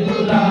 দুলা